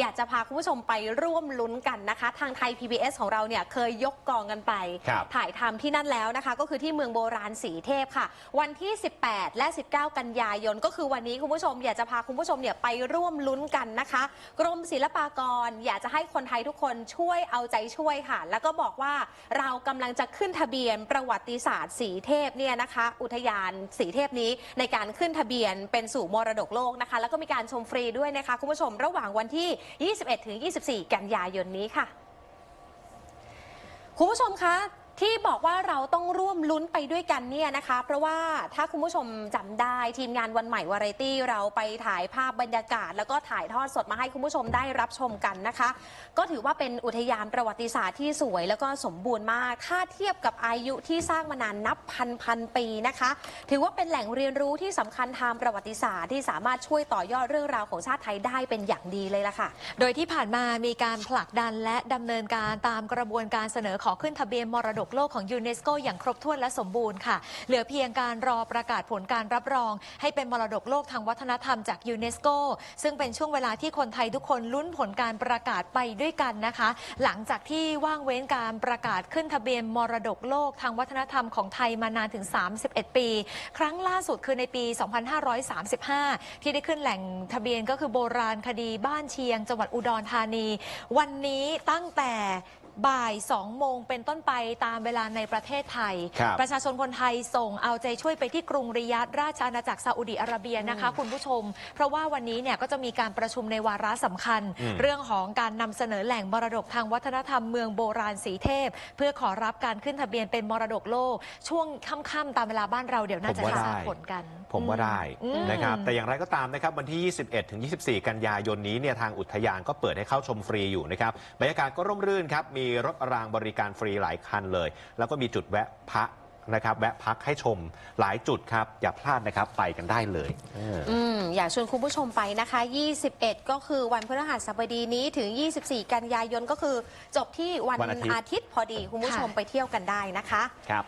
อยากจะพาคุณผู้ชมไปร่วมลุ้นกันนะคะ ทางไทย PBS ของเราเนี่ยเคยยกกองกันไป ครับถ่ายทำที่นั่นแล้วนะคะ ก็คือที่เมืองโบราณสีเทพค่ะ วันที่ 18 และ 19 กันยายน ก็คือวันนี้คุณผู้ชม อยากจะพาคุณผู้ชมเนี่ยไปร่วมลุ้นกันนะคะ กรมศิลปากรอยากจะให้คนไทยทุกคนช่วยเอาใจช่วยค่ะ แล้วก็บอกว่าเรากำลังจะขึ้นทะเบียนประวัติศาสตร์สีเทพเนี่ยนะคะ อุทยานสีเทพนี้ในการขึ้นทะเบียนเป็นสู่มรดกโลกนะคะ แล้วก็มีการชมฟรีด้วยนะคะคุณผู้ชมระหว่างวันที่21ถึง24 กันยายนนี้ค่ะ คุณผู้ชมคะ ที่บอกว่าเราต้องร่วมลุ้นไปด้วยกันเนี่ยนะคะ เพราะว่าถ้าคุณผู้ชมจำได้ทีมงานวันใหม่วาไรตี้เราไปถ่ายภาพบรรยากาศ แล้วก็ถ่ายทอดสดมาให้คุณผู้ชมได้รับชมกันนะคะ ก็ถือว่าเป็นอุทยานประวัติศาสตร์ที่สวย แล้วก็สมบูรณ์มาก ถ้าเทียบกับอายุที่สร้างมานานนับพันพันปีนะคะ ถือว่าเป็นแหล่งเรียนรู้ที่สำคัญทางประวัติศาสตร์ที่สามารถช่วยต่อยอดเรื่องราวของชาติไทยได้เป็นอย่างดีเลยล่ะค่ะ โดยที่ผ่านมามีการผลักดันและดำเนินการตามกระบวนการเสนอขอขึ้นทะเบียนมรดกโลกของยูเนสโกอย่างครบถ้วนและสมบูรณ์ค่ะ เหลือเพียงการรอประกาศผลการรับรอง ให้เป็นมรดกโลกทางวัฒนธรรมจากยูเนสโกซึ่งเป็นช่วงเวลาที่คนไทยทุกคนลุ้นผลการประกาศไปด้วยกันนะคะ หลังจากที่ว่างเว้นการประกาศขึ้นทะเบียนมรดกโลกทางวัฒนธรรมของไทยมานานถึง 31 ปี ครั้งล่าสุดคือในปี 2535 ที่ได้ขึ้นแหล่งทะเบียนก็คือโบราณคดีบ้านเชียง จังหวัดอุดรธานี วันนี้ตั้งแต่ บ่าย 2 โมงเป็นต้นไปตามเวลาในประเทศไทย ครับประชาชนคนไทยส่งเอาใจช่วยไปที่กรุงริยาดราชอาณาจักรซาอุดิอาระเบียนะคะ คุณผู้ชม เพราะว่าวันนี้เนี่ยก็จะมีการประชุมในวาระสำคัญ อืม เรื่องของการนำเสนอแหล่งมรดกทางวัฒนธรรมเมืองโบราณสีเทพ เพื่อขอรับการขึ้นทะเบียนเป็นมรดกโลก ช่วงค่ำๆตามเวลาบ้านเราเดี๋ยวน่าจะผมว่าได้ทราบได้ผลกัน ผมว่าได้อืม นะครับแต่อย่างไรก็ตามนะครับวันที่ 21 ถึง 24 กันยายนนี้เนี่ยทางอุทยานก็เปิดให้เข้าชมฟรีอยู่นะครับบรรยากาศก็ร่มรื่นครับมีรถรางบริการฟรีหลายคันเลย แล้วก็มีจุดแวะพักนะครับแวะพักให้ชมหลายจุดครับ อย่าพลาดนะครับไปกันได้เลยเออ อืมอยากชวนคุณผู้ชมไปนะคะ 21 ก็คือวันพฤหัสบดีนี้ถึง 24 กันยายนก็คือจบที่วันวันอาทิตย์ อาทิตย์พอดีคุณผู้ชมค่ะ ไปเที่ยวกันได้นะคะ ครับ